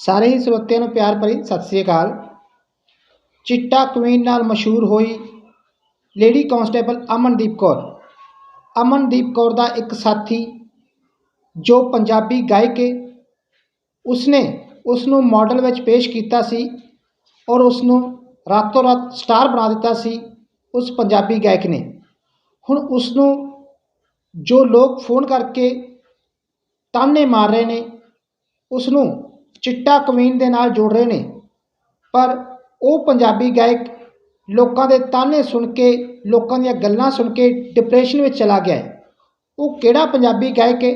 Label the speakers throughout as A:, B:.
A: ਸਾਰੇ ਹੀ ਸਰੋਤਿਆਂ ਨੂੰ ਪਿਆਰ ਭਰੀ ਸਤਿ ਸ੍ਰੀ ਅਕਾਲ। ਚਿੱਟਾ ਕੁਈਨ ਨਾਲ ਮਸ਼ਹੂਰ ਹੋਈ ਲੇਡੀ ਕਾਂਸਟੇਬਲ ਅਮਨਦੀਪ ਕੌਰ। ਅਮਨਦੀਪ ਕੌਰ ਦਾ ਇੱਕ ਸਾਥੀ ਜੋ ਪੰਜਾਬੀ ਗਾਇਕ ਹੈ ਉਸਨੇ ਉਸ ਨੂੰ ਮਾਡਲ ਵਿੱਚ ਪੇਸ਼ ਕੀਤਾ ਸੀ ਔਰ ਉਸ ਨੂੰ ਰਾਤੋਂ ਰਾਤ ਸਟਾਰ ਬਣਾ ਦਿੱਤਾ ਸੀ ਉਸ ਪੰਜਾਬੀ ਗਾਇਕ ਨੇ। ਹੁਣ ਉਸ ਨੂੰ ਜੋ ਲੋਕ ਫੋਨ ਕਰਕੇ ਤਾਨੇ ਮਾਰ ਰਹੇ ਨੇ ਉਸ ਨੂੰ ਚਿੱਟਾ ਕਵੀਨ ਦੇ ਨਾਲ ਜੋੜ ਰਹੇ ਨੇ। ਪਰ ਉਹ ਪੰਜਾਬੀ ਗਾਇਕ ਲੋਕਾਂ ਦੇ ਤਾਨੇ ਸੁਣ ਕੇ, ਲੋਕਾਂ ਦੀਆਂ ਗੱਲਾਂ ਸੁਣ ਕੇ ਡਿਪਰੈਸ਼ਨ ਵਿੱਚ ਚਲਾ ਗਿਆ ਹੈ। ਉਹ ਕਿਹੜਾ ਪੰਜਾਬੀ ਗਾਇਕ ਹੈ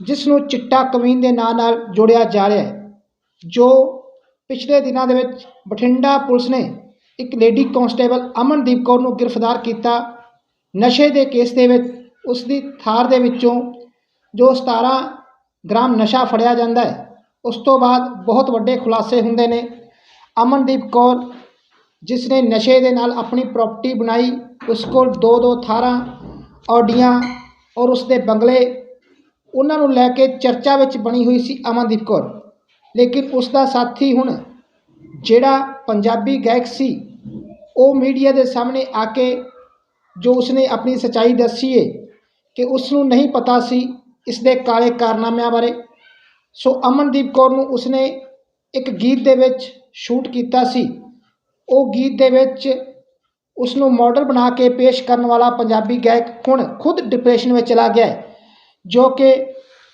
A: ਜਿਸ ਨੂੰ ਚਿੱਟਾ ਕਵੀਨ ਦੇ ਨਾਂ ਨਾਲ ਜੋੜਿਆ ਜਾ ਰਿਹਾ ਹੈ, ਜੋ ਪਿਛਲੇ ਦਿਨਾਂ ਦੇ ਵਿੱਚ ਬਠਿੰਡਾ ਪੁਲਿਸ ਨੇ ਇੱਕ ਲੇਡੀ ਕਾਂਸਟੇਬਲ ਅਮਨਦੀਪ ਕੌਰ ਨੂੰ ਗ੍ਰਿਫਤਾਰ ਕੀਤਾ। ਨਸ਼ੇ ਦੇ ਕੇਸ ਦੇ ਵਿੱਚ ਉਸ ਦੀ ਥਾਰ ਦੇ ਵਿੱਚੋਂ ਜੋ 17 ਗ੍ਰਾਮ ਨਸ਼ਾ ਫੜਿਆ ਜਾਂਦਾ ਹੈ ਉਸ ਤੋਂ ਬਾਅਦ ਬਹੁਤ ਵੱਡੇ ਖੁਲਾਸੇ ਹੁੰਦੇ ਨੇ। ਅਮਨਦੀਪ ਕੌਰ ਜਿਸ ਨੇ ਨਸ਼ੇ ਦੇ ਨਾਲ ਆਪਣੀ ਪ੍ਰਾਪਰਟੀ ਬਣਾਈ, ਉਸ ਕੋਲ ਦੋ ਦੋ ਥਾਰਾਂ, ਔਡੀਆਂ ਔਰ ਉਸ ਦੇ ਬੰਗਲੇ, ਉਹਨਾਂ ਨੂੰ ਲੈ ਕੇ ਚਰਚਾ ਵਿੱਚ ਬਣੀ ਹੋਈ ਸੀ ਅਮਨਦੀਪ ਕੌਰ। ਲੇਕਿਨ ਉਸ ਦਾ ਸਾਥੀ ਹੁਣ, ਜਿਹੜਾ ਪੰਜਾਬੀ ਗਾਇਕ ਸੀ, ਉਹ ਮੀਡੀਆ ਦੇ ਸਾਹਮਣੇ ਆ ਕੇ ਜੋ ਉਸਨੇ ਆਪਣੀ ਸੱਚਾਈ ਦੱਸੀ ਏ ਕਿ ਉਸ ਨੂੰ ਨਹੀਂ ਪਤਾ ਸੀ ਇਸ ਦੇ ਕਾਲੇ ਕਾਰਨਾਮਿਆਂ ਬਾਰੇ। ਸੋ ਅਮਨਦੀਪ ਕੌਰ ਨੂੰ ਉਸਨੇ ਇੱਕ ਗੀਤ ਦੇ ਵਿੱਚ ਸ਼ੂਟ ਕੀਤਾ ਸੀ। ਉਹ ਗੀਤ ਦੇ ਵਿੱਚ ਉਸ ਨੂੰ ਮਾਡਲ ਬਣਾ ਕੇ ਪੇਸ਼ ਕਰਨ ਵਾਲਾ ਪੰਜਾਬੀ ਗਾਇਕ ਹੁਣ ਖੁਦ ਡਿਪਰੈਸ਼ਨ ਵਿੱਚ ਚਲਾ ਗਿਆ ਹੈ, ਜੋ ਕਿ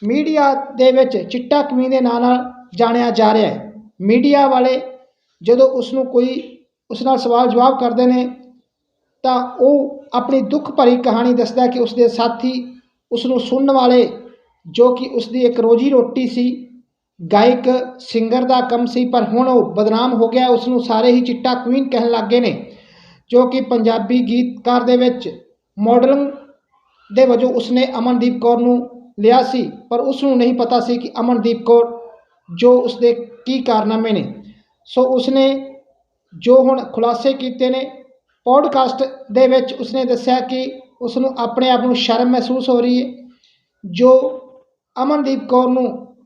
A: ਮੀਡੀਆ ਦੇ ਵਿੱਚ ਚਿੱਟਾ ਕਮੀ ਦੇ ਨਾਂ ਨਾਲ ਜਾਣਿਆ ਜਾ ਰਿਹਾ ਹੈ। ਮੀਡੀਆ ਵਾਲੇ ਜਦੋਂ ਉਸ ਨੂੰ ਕੋਈ ਉਸ ਨਾਲ ਸਵਾਲ ਜਵਾਬ ਕਰਦੇ ਨੇ, ਤਾਂ ਉਹ ਆਪਣੀ ਦੁੱਖ ਭਰੀ ਕਹਾਣੀ ਦੱਸਦਾ ਕਿ ਉਸ ਦੇ ਸਾਥੀ ਉਸ ਨੂੰ ਸੁਣਨ ਵਾਲੇ ਜੋ ਕਿ ਉਸ ਦੀ ਇੱਕ ਰੋਜੀ ਰੋਟੀ ਸੀ, ਗਾਇਕ ਸਿੰਗਰ ਦਾ ਕੰਮ ਸੀ, ਪਰ ਹੁਣ ਉਹ ਬਦਨਾਮ ਹੋ ਗਿਆ ਉਸ ਨੂੰ ਸਾਰੇ ਹੀ ਚਿੱਟਾ ਕੁਈਨ ਕਹਿਣ ਲੱਗ ਗਏ ਨੇ, ਜੋ ਕਿ ਪੰਜਾਬੀ ਗੀਤਕਾਰ ਦੇ ਵਿੱਚ ਮਾਡਲਿੰਗ ਦੇ ਵਜੋਂ ਉਸਨੇ ਅਮਨਦੀਪ ਕੌਰ ਨੂੰ ਲਿਆ ਸੀ, ਪਰ ਉਸ ਨੂੰ ਨਹੀਂ ਪਤਾ ਸੀ ਕਿ ਅਮਨਦੀਪ ਕੌਰ ਜੋ ਉਸਦੇ ਕੀ ਕਾਰਨਾਮੇ ਨੇ। ਸੋ ਉਸਨੇ ਜੋ ਹੁਣ ਖੁਲਾਸੇ ਕੀਤੇ ਨੇ ਪੋਡਕਾਸਟ ਦੇ ਵਿੱਚ ਉਸਨੇ ਦੱਸਿਆ ਕਿ ਉਸ ਨੂੰ ਆਪਣੇ ਆਪ ਨੂੰ ਸ਼ਰਮ ਮਹਿਸੂਸ ਹੋ ਰਹੀ ਹੈ, ਜੋ ਅਮਨਦੀਪ ਕੌਰ ਨੂੰ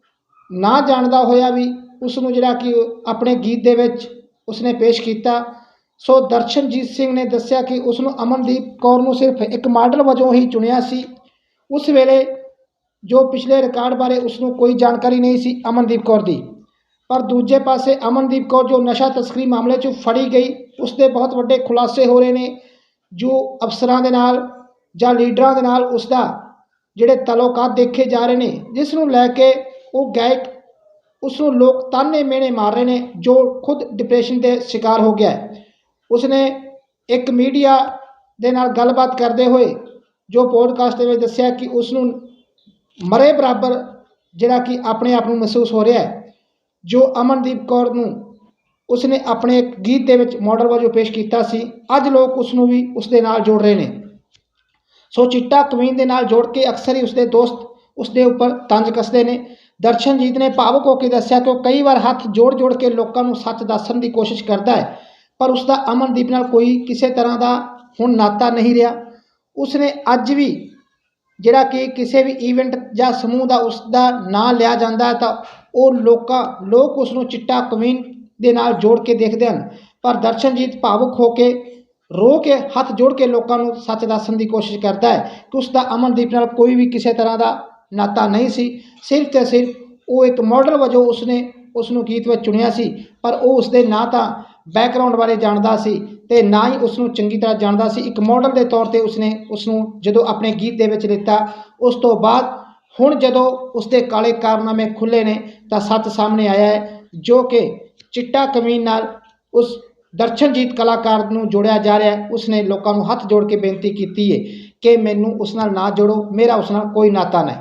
A: ਨਾ ਜਾਣਦਾ ਹੋਇਆ ਵੀ ਉਸ ਨੂੰ ਜਿਹੜਾ ਕਿ ਆਪਣੇ ਗੀਤ ਦੇ ਵਿੱਚ ਉਸਨੇ ਪੇਸ਼ ਕੀਤਾ। ਸੋ ਦਰਸ਼ਨਜੀਤ ਸਿੰਘ ਨੇ ਦੱਸਿਆ ਕਿ ਉਸ ਨੂੰ ਅਮਨਦੀਪ ਕੌਰ ਨੂੰ ਸਿਰਫ ਇੱਕ ਮਾਡਲ ਵਜੋਂ ਹੀ ਚੁਣਿਆ ਸੀ। ਉਸ ਵੇਲੇ ਜੋ ਪਿਛਲੇ ਰਿਕਾਰਡ ਬਾਰੇ ਉਸ ਨੂੰ ਕੋਈ ਜਾਣਕਾਰੀ ਨਹੀਂ ਸੀ ਅਮਨਦੀਪ ਕੌਰ ਦੀ। ਪਰ ਦੂਜੇ ਪਾਸੇ ਅਮਨਦੀਪ ਕੌਰ ਜੋ ਨਸ਼ਾ ਤਸਕਰੀ ਮਾਮਲੇ 'ਚ ਫੜੀ ਗਈ ਉਸ ਦੇ ਬਹੁਤ ਵੱਡੇ ਖੁਲਾਸੇ ਹੋ ਰਹੇ ਨੇ, ਜੋ ਅਫਸਰਾਂ ਦੇ ਨਾਲ ਜਾਂ ਲੀਡਰਾਂ ਦੇ ਨਾਲ ਉਸ ਦਾ ਜਿਹੜੇ ਤਲੋਕਾਤ ਦੇਖੇ ਜਾ ਰਹੇ ਨੇ, ਜਿਸ ਨੂੰ ਲੈ ਕੇ ਉਹ ਗਾਇਕ ਉਸ ਨੂੰ ਲੋਕ ਤਾਨੇ ਮੇਣੇ ਮਾਰ ਰਹੇ ਨੇ, ਜੋ ਖੁਦ ਡਿਪਰੈਸ਼ਨ ਦੇ ਸ਼ਿਕਾਰ ਹੋ ਗਿਆ ਹੈ। ਉਸਨੇ ਇੱਕ ਮੀਡੀਆ ਦੇ ਨਾਲ ਗੱਲਬਾਤ ਕਰਦੇ ਹੋਏ ਜੋ ਪੋਡਕਾਸਟ ਦੇ ਵਿੱਚ ਦੱਸਿਆ ਕਿ ਉਸ ਨੂੰ ਮਰੇ ਬਰਾਬਰ ਜਿਹੜਾ ਕਿ ਆਪਣੇ ਆਪ ਨੂੰ ਮਹਿਸੂਸ ਹੋ ਰਿਹਾ ਹੈ, ਜੋ ਅਮਨਦੀਪ ਕੌਰ ਨੂੰ ਉਸਨੇ ਆਪਣੇ ਇੱਕ ਗੀਤ ਦੇ ਵਿੱਚ ਮਾਡਲ ਵਜੋਂ ਪੇਸ਼ ਕੀਤਾ ਸੀ। ਅੱਜ ਲੋਕ ਉਸ ਨੂੰ ਵੀ ਉਸ ਦੇ ਨਾਲ ਜੋੜ ਰਹੇ ਨੇ। ਸੋ ਚਿੱਟਾ ਕਵੀਨ ਦੇ ਨਾਲ ਜੋੜ ਕੇ ਅਕਸਰ ਹੀ ਉਸਦੇ ਦੋਸਤ ਉਸਦੇ ਉੱਪਰ ਤੰਜ ਕੱਸਦੇ ਨੇ। ਦਰਸ਼ਨਜੀਤ ਨੇ ਭਾਵੁਕ ਹੋ ਕੇ ਦੱਸਿਆ ਕਿ ਉਹ ਕਈ ਵਾਰ ਹੱਥ ਜੋੜ ਜੋੜ ਕੇ ਲੋਕਾਂ ਨੂੰ ਸੱਚ ਦੱਸਣ ਦੀ ਕੋਸ਼ਿਸ਼ ਕਰਦਾ ਹੈ, ਪਰ ਉਸ ਦਾ ਅਮਨਦੀਪ ਨਾਲ ਕੋਈ ਕਿਸੇ ਤਰ੍ਹਾਂ ਦਾ ਹੁਣ ਨਾਤਾ ਨਹੀਂ ਰਿਹਾ। ਉਸਨੇ ਅੱਜ ਵੀ ਜਿਹੜਾ ਕਿ ਕਿਸੇ ਵੀ ਇਵੈਂਟ ਜਾਂ ਸਮੂਹ ਦਾ ਉਸ ਦਾ ਨਾਂ ਲਿਆ ਜਾਂਦਾ ਹੈ ਤਾਂ ਉਹ ਲੋਕਾਂ, ਲੋਕ ਉਸ ਨੂੰ ਚਿੱਟਾ ਕਵੀਨ ਦੇ ਨਾਲ ਜੋੜ ਕੇ ਦੇਖਦੇ ਹਨ। ਪਰ ਦਰਸ਼ਨਜੀਤ ਭਾਵੁਕ ਹੋ ਕੇ ਰੋ ਕੇ, ਹੱਥ ਜੋੜ ਕੇ ਲੋਕਾਂ ਨੂੰ ਸੱਚ ਦੱਸਣ ਦੀ ਕੋਸ਼ਿਸ਼ ਕਰਦਾ ਹੈ ਕਿ ਉਸ ਦਾ ਅਮਨਦੀਪ ਨਾਲ ਕੋਈ ਵੀ ਕਿਸੇ ਤਰ੍ਹਾਂ ਦਾ ਨਾਤਾ ਨਹੀਂ ਸੀ। ਸਿਰਫ ਤੇ ਸਿਰਫ ਉਹ ਇੱਕ ਮਾਡਲ ਵਜੋਂ ਉਸਨੇ ਉਸ ਨੂੰ ਗੀਤ ਵਿੱਚ ਚੁਣਿਆ ਸੀ, ਪਰ ਉਹ ਉਸਦੇ ਨਾ ਤਾਂ ਬੈਕਗ੍ਰਾਉਂਡ ਬਾਰੇ ਜਾਣਦਾ ਸੀ ਤੇ ਨਾ ਹੀ ਉਸ ਨੂੰ ਚੰਗੀ ਤਰ੍ਹਾਂ ਜਾਣਦਾ ਸੀ। ਇੱਕ ਮਾਡਲ ਦੇ ਤੌਰ ਤੇ ਉਸਨੇ ਉਸ ਨੂੰ ਜਦੋਂ ਆਪਣੇ ਗੀਤ ਦੇ ਵਿੱਚ ਲਿੱਤਾ, ਉਸ ਤੋਂ ਬਾਅਦ ਹੁਣ ਜਦੋਂ ਉਸਦੇ ਕਾਲੇ ਕਾਰਨਾਮੇ ਖੁੱਲੇ ਨੇ ਤਾਂ ਸੱਚ ਸਾਹਮਣੇ ਆਇਆ ਹੈ, ਜੋ ਕਿ ਚਿੱਟਾ ਕਮੀਨ ਨਾਲ ਉਸ ਦਰਸ਼ਨਜੀਤ ਕਲਾਕਾਰ ਨੂੰ ਜੋੜਿਆ ਜਾ ਰਿਹਾ ਹੈ। ਉਸਨੇ ਲੋਕਾਂ ਨੂੰ ਹੱਥ ਜੋੜ ਕੇ ਬੇਨਤੀ ਕੀਤੀ ਹੈ ਕਿ ਮੈਨੂੰ ਉਸ ਨਾਲ ਨਾ ਜੋੜੋ, ਮੇਰਾ ਉਸ ਨਾਲ ਕੋਈ ਨਾਤਾ ਨਹੀਂ।